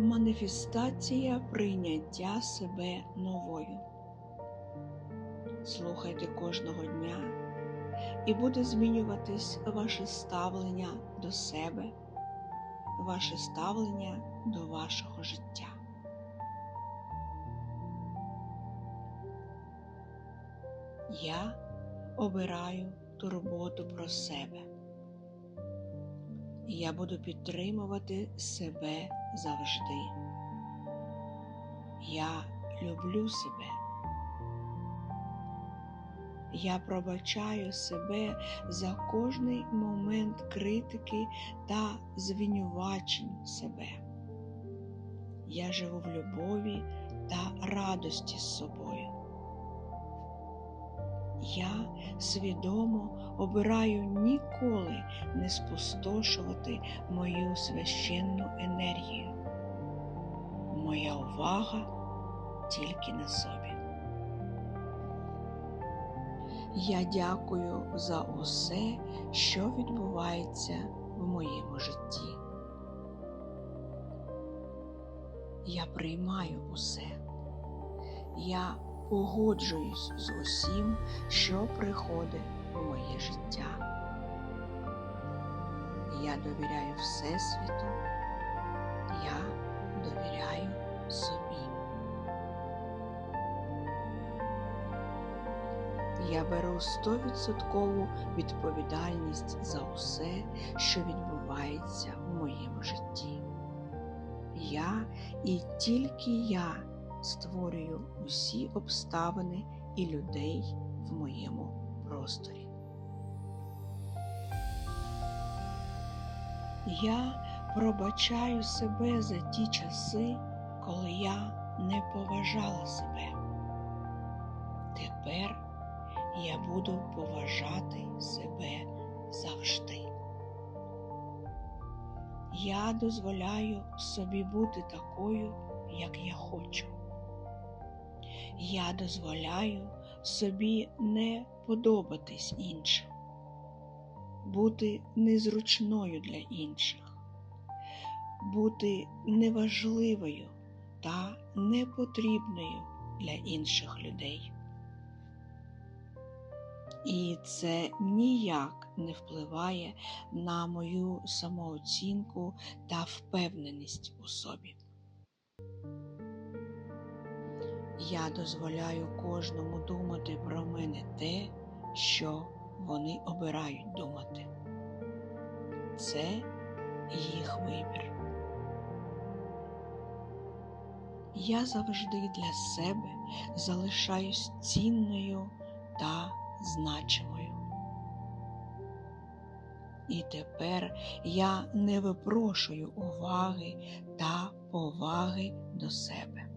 маніфестація прийняття себе новою. Слухайте кожного дня, і буде змінюватись ваше ставлення до себе, ваше ставлення до вашого життя. Я обираю турботу про себе. Я буду підтримувати себе завжди. Я люблю себе. Я пробачаю себе за кожний момент критики та звинувачень себе. Я живу в любові та радості з собою. Я свідомо обираю ніколи не спустошувати мою священну енергію. Моя увага тільки на собі. Я дякую за усе, що відбувається в моєму житті. Я приймаю усе. Я погоджуюсь з усім, що приходить у моє життя. Я довіряю Всесвіту, я довіряю собі. Я беру стовідсоткову відповідальність за усе, що відбувається в моєму житті. Я і тільки я створюю усі обставини і людей в моєму просторі. Я пробачаю себе за ті часи, коли я не поважала себе. Тепер я буду поважати себе завжди. Я дозволяю собі бути такою, як я хочу. Я дозволяю собі не подобатись іншим, бути незручною для інших, бути неважливою та непотрібною для інших людей. І це ніяк не впливає на мою самооцінку та впевненість у собі. Я дозволяю кожному думати про мене те, що вони обирають думати. Це їх вибір. Я завжди для себе залишаюсь цінною та значимою. І тепер я не випрошую уваги та поваги до себе.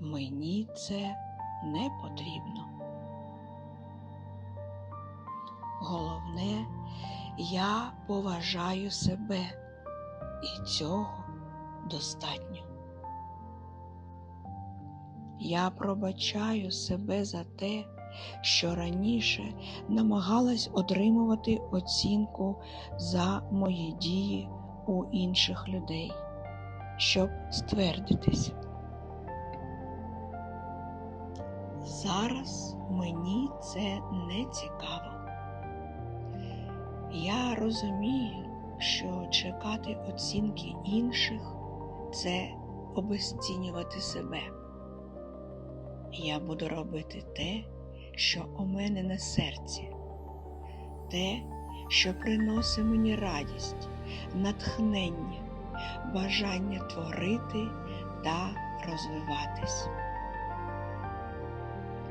Мені це не потрібно. Головне, я поважаю себе, і цього достатньо. Я пробачаю себе за те, що раніше намагалась отримувати оцінку за мої дії у інших людей, щоб ствердитись. Зараз мені це не цікаво. Я розумію, що чекати оцінки інших це обесцінювати себе. Я буду робити те, що у мене на серці, те, що приносить мені радість, натхнення, бажання творити та розвиватись.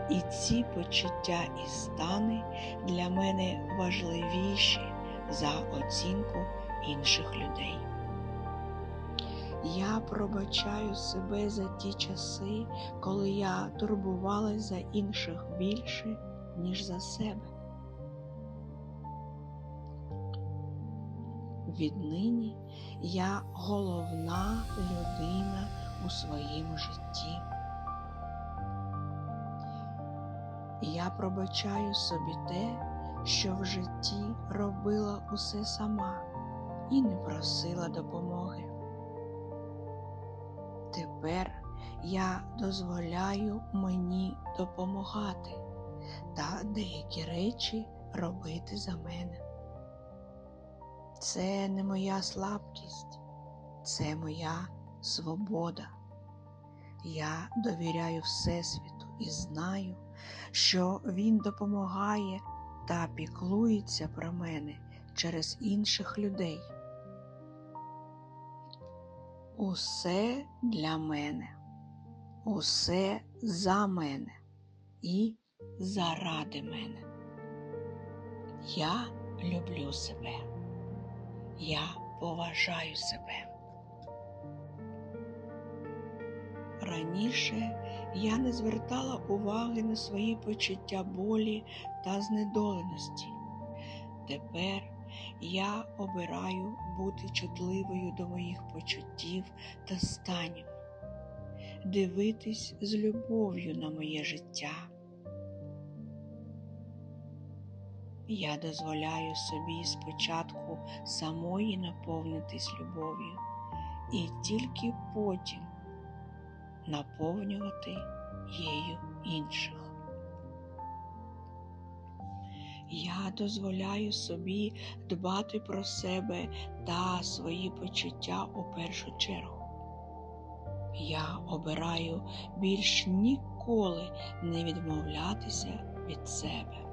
І ці почуття і стани для мене важливіші за оцінку інших людей. Я пробачаю себе за ті часи, коли я турбувалась за інших більше, ніж за себе. Віднині я головна людина у своєму житті. Я пробачаю собі те, що в житті робила усе сама і не просила допомоги. Тепер я дозволяю мені допомагати та деякі речі робити за мене. Це не моя слабкість, це моя свобода. Я довіряю Всесвіту і знаю, що Він допомагає та піклується про мене через інших людей. Усе для мене, усе за мене і заради мене. Я люблю себе, я поважаю себе. Раніше я не звертала уваги на свої почуття болі та знедоленості. Тепер я обираю бути чутливою до моїх почуттів та станів, дивитись з любов'ю на моє життя. Я дозволяю собі спочатку самої наповнитись любов'ю і тільки потім наповнювати її інших. Я дозволяю собі дбати про себе та свої почуття у першу чергу. Я обираю більш ніколи не відмовлятися від себе.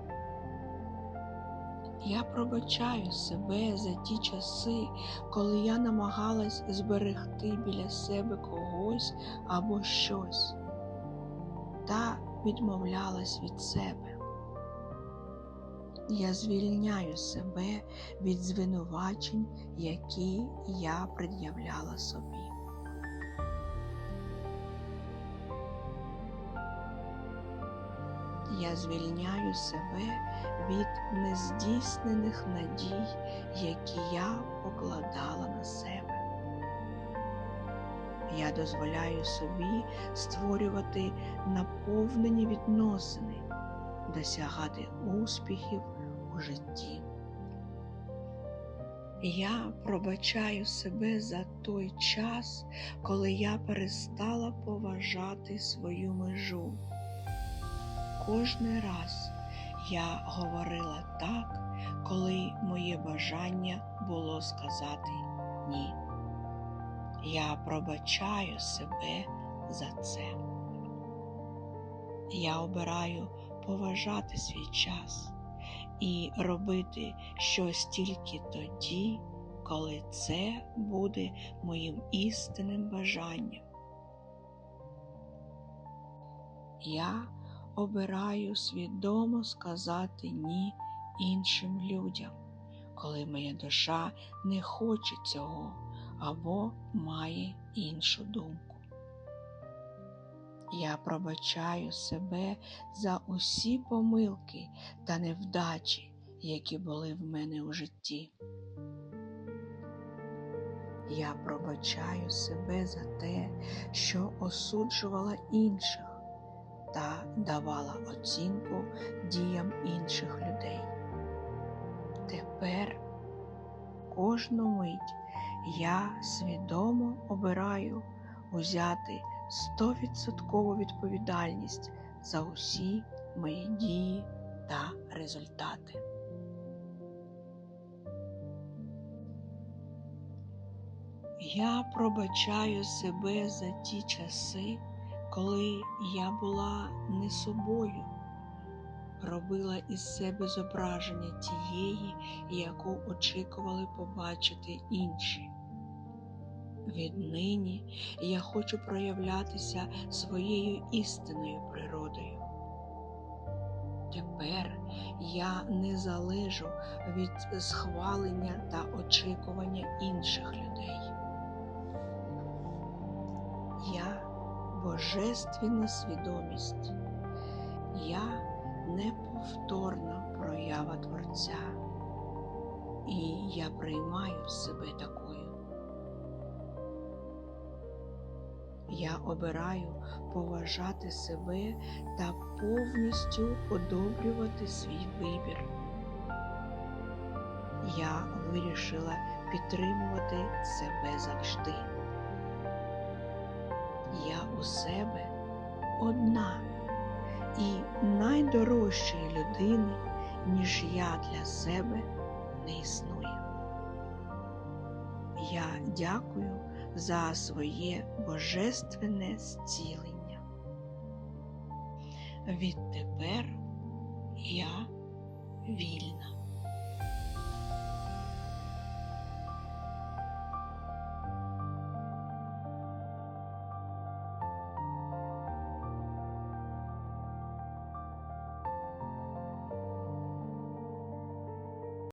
Я пробачаю себе за ті часи, коли я намагалась зберегти біля себе когось або щось та відмовлялась від себе. Я звільняю себе від звинувачень, які я пред'являла собі. Я звільняю себе від нездійснених надій, які я покладала на себе. Я дозволяю собі створювати наповнені відносини, досягати успіхів у житті. Я пробачаю себе за той час, коли я перестала поважати свою межу. Кожний раз я говорила так, коли моє бажання було сказати ні. Я пробачаю себе за це. Я обираю поважати свій час і робити щось тільки тоді, коли це буде моїм істинним бажанням. Я обираю свідомо сказати ні іншим людям, коли моя душа не хоче цього або має іншу думку. Я пробачаю себе за усі помилки та невдачі, які були в мене у житті. Я пробачаю себе за те, що осуджувала інших та давала оцінку діям інших людей. Тепер кожну мить я свідомо обираю узяти стовідсоткову відповідальність за усі мої дії та результати. Я пробачаю себе за ті часи, коли я була не собою, робила із себе зображення тієї, яку очікували побачити інші. Віднині я хочу проявлятися своєю істинною природою. Тепер я не залежу від схвалення та очікування інших людей. Божественна свідомість, я неповторна проява Творця, і я приймаю себе такою. Я обираю поважати себе та повністю одобрювати свій вибір. Я вирішила підтримувати себе завжди. Себе одна і найдорожчої людини, ніж я для себе не існує. Я дякую за своє божественне зцілення. Відтепер я вільна.